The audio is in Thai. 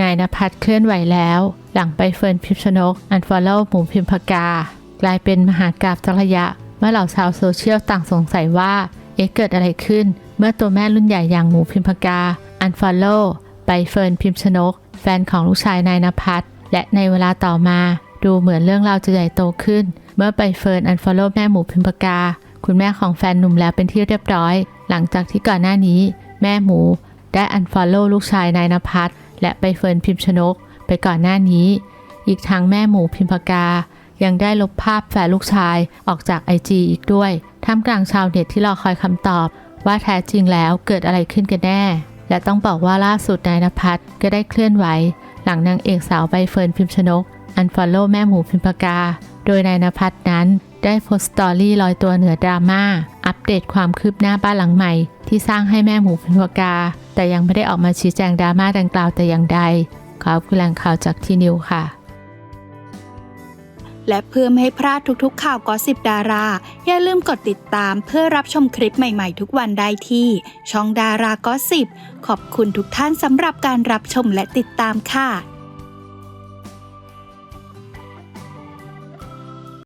นายนภัสเคลื่อนไหวแล้ว หลังไปเฟิร์นพิมชนก อันฟอลโล่หมูพิมพกา กลายเป็นมหากราบทระยะ เมื่อเหล่าชาวโซเชียลต่างสงสัยว่า เอ๊ะเกิดอะไรขึ้น เมื่อตัวแม่รุ่นใหญ่อย่างหมูพิมพกา อันฟอลโล่ไปเฟิร์นพิมชนก แฟนของลูกชายนายนภัสและในเวลาต่อมา ดูเหมือนเรื่องราวจะใหญ่โตขึ้น เมื่อไปเฟิร์นอันฟอลโล่แม่หมูพิมพกา คุณแม่ของแฟนหนุ่มแล้วเป็นที่เรียบร้อย หลังจากที่ก่อนหน้านี้ แม่หมูได้อันฟอลโล่ลูกชายนายนภัส และไปเฟิร์นพิมพ์ชนก ไปก่อนหน้านี้ อีกทั้งแม่หมูพิมพกา ยังได้ลบภาพแฝดลูกชายออกจากไอจีอีกด้วย ท่ามกลางชาวเน็ตที่รอคอยคำตอบ ว่าแท้จริงแล้วเกิดอะไรขึ้นกันแน่ และต้องบอกว่าล่าสุดนายนภัสก็ได้เคลื่อนไหว หลังนางเอกสาวใบเฟิร์นพิมพ์ชนก อันฟอลโล่แม่หมูพิมพกา โดยนายนภัสนั้นได้โพสต์สตอรี่ลอยตัวเหนือดราม่า อัปเดตความคืบหน้าบ้านหลังใหม่ ที่สร้างให้แม่หมูพิมพกา แต่ยังไม่ได้ออกมาชี้แจงดราม่าดังกล่าวแต่อย่างใดขอบคุณแหล่งข่าวจากทีนิวค่ะและเพื่อไม่ให้พลาดทุกๆ ข่าวกอสิบดารา อย่าลืมกดติดตามเพื่อรับชมคลิปใหม่ๆ ทุกวันได้ที่ ช่องดารากอสิบขอบคุณทุกท่านสำหรับการรับชมและติดตามค่ะ